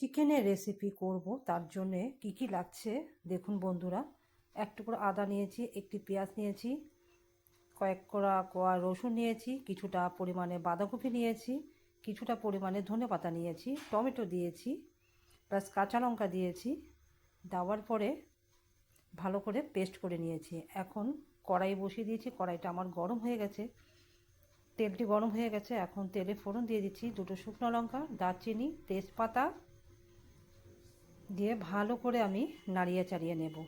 চিকেনের রেসিপি করব, তার জন্যে কি কি লাগছে? দেখুন বন্ধুরা, এক টুকরো আদা নিয়েছি, একটি পেঁয়াজ নিয়েছি, কয়েক কোড়া কোয়া রসুন নিয়েছি, কিছুটা পরিমাণে বাঁধাকপি নিয়েছি, কিছুটা পরিমাণে ধনে পাতা নিয়েছি, টমেটো দিয়েছি, প্লাস কাঁচা লঙ্কা দিয়েছি, দেওয়ার পরে ভালো করে পেস্ট করে নিয়েছি। এখন কড়াই বসিয়ে দিয়েছি, কড়াইটা আমার গরম হয়ে গেছে, তেলটি গরম হয়ে গেছে, এখন তেলে ফোড়ন দিয়ে দিচ্ছি দুটো শুকনো লঙ্কা, দারচিনি, তেজপাতা দিয়ে ভালো করে আমি নাড়িয়ে চাড়িয়ে নেব।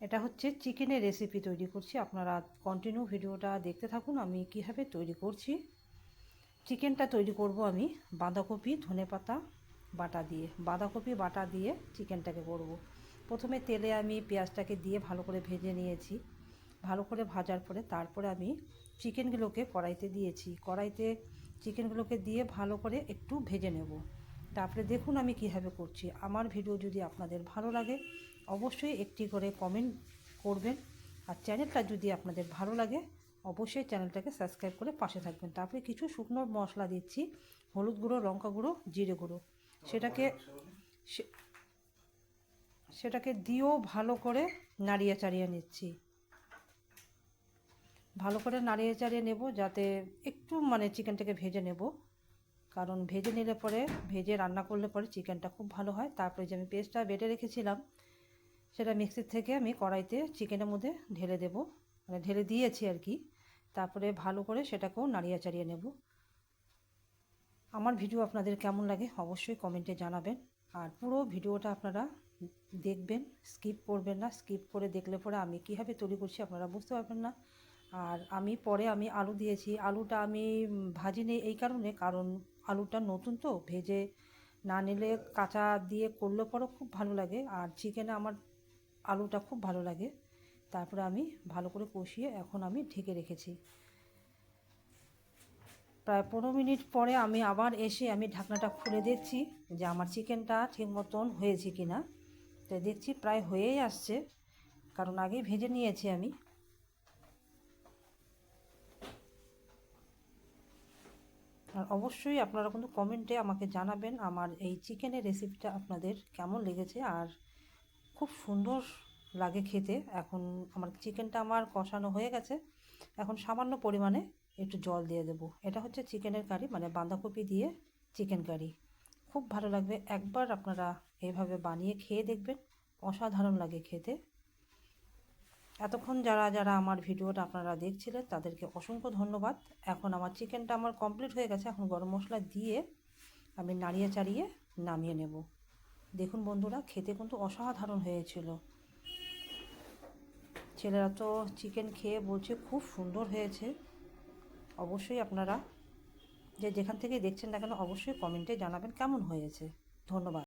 এটা হচ্ছে চিকেনের রেসিপি তৈরি করছি। আপনারা কন্টিনিউ ভিডিওটা দেখতে থাকুন, আমি কীভাবে তৈরি করছি। চিকেনটা তৈরি করব আমি বাঁধাকপি ধনেপাতা বাটা দিয়ে। বাঁধাকপি, বাটা দিয়ে চিকেনটাকে করব। প্রথমে তেলে আমি পেঁয়াজটাকে দিয়ে ভালো করে ভেজে নিয়েছি। ভালো করে ভাজার পরে তারপরে আমি চিকেনগুলোকে কড়াইতে দিয়েছি। কড়াইতে চিকেনগুলোকে দিয়ে ভালো করে একটু ভেজে নেব। তারপরে দেখুন আমি কীভাবে করছি। আমার ভিডিও যদি আপনাদের ভালো লাগে, অবশ্যই একটি করে কমেন্ট করবেন। আর চ্যানেলটা যদি আপনাদের ভালো লাগে, অবশ্যই চ্যানেলটাকে সাবস্ক্রাইব করে পাশে থাকবেন। তারপরে কিছু শুকনো মশলা দিচ্ছি, হলুদ গুঁড়ো, লঙ্কা গুঁড়ো, জিরে গুঁড়ো। সেটাকে সেটাকে দিয়েও ভালো করে নাড়িয়ে চাড়িয়ে নিচ্ছি। ভালো করে নাড়িয়ে চাড়িয়ে নেব, যাতে একটু মানে চিকেনটাকে ভেজে নেব। কারণ ভেজে নিলে পরে, ভেজে রান্না করলে পরে চিকেনটা খুব ভালো হয়। তারপরে যে আমি পেস্টটা বেটে রেখেছিলাম, সেটা মিক্সির থেকে আমি কড়াইতে চিকেনের মধ্যে ঢেলে দেব। মানে ঢেলে দিয়েছি আর কি। তারপরে ভালো করে সেটাকেও নাড়িয়ে চাড়িয়ে নেব। আমার ভিডিও আপনাদের কেমন লাগে অবশ্যই কমেন্টে জানাবেন। আর পুরো ভিডিওটা আপনারা দেখবেন, স্কিপ করবেন না। স্কিপ করে দেখলে পরে আমি কীভাবে তৈরি করছি আপনারা বুঝতে পারবেন না। আর আমি পরে আমি আলু দিয়েছি। আলুটা আমি ভাজিনি এই কারণে, কারণ আলুটা নতুন তো, ভেজে না নিলে কাঁচা দিয়ে করলে পরেও খুব ভালো লাগে। আর চিকেনে আমার আলুটা খুব ভালো লাগে। তারপরে আমি ভালো করে কষিয়ে এখন আমি ঢেকে রেখেছি। প্রায় পনেরো মিনিট পরে আমি আবার এসে আমি ঢাকনাটা খুলে দেখছি যে আমার চিকেনটা ঠিক মতন হয়েছে কি না তো দেখছি প্রায় হয়েই আসছে, কারণ আগেই ভেজে নিয়েছি আমি। আর অবশ্যই আপনারা কিন্তু কমেন্টে আমাকে জানাবেন আমার এই চিকেনের রেসিপিটা আপনাদের কেমন লেগেছে আর খুব সুন্দর লাগে খেতে। এখন আমার চিকেনটা আমার কষানো হয়ে গেছে। এখন সামান্য পরিমাণে একটু জল দিয়ে দেব। এটা হচ্ছে চিকেনের কারি মানে বাঁধাকপি দিয়ে চিকেন কারি খুব ভালো লাগবে। একবার আপনারা এইভাবে বানিয়ে খেয়ে দেখবেন। অসাধারণ লাগে খেতে। এতক্ষণ যারা যারা আমার ভিডিওটা আপনারা দেখছিলেন, তাদেরকে অসংখ্য ধন্যবাদ। এখন আমার চিকেনটা আমার কমপ্লিট হয়ে গেছে। এখন গরম মশলা দিয়ে আমি নাড়িয়ে চাড়িয়ে নামিয়ে নেব। দেখুন বন্ধুরা, খেতে কিন্তু অসাধারণ হয়েছিল। ছেলেরা তো চিকেন খেয়ে বলছে খুব সুন্দর হয়েছে। অবশ্যই আপনারা যে যেখান থেকে দেখছেন না কেন, অবশ্যই কমেন্টে জানাবেন কেমন হয়েছে। ধন্যবাদ।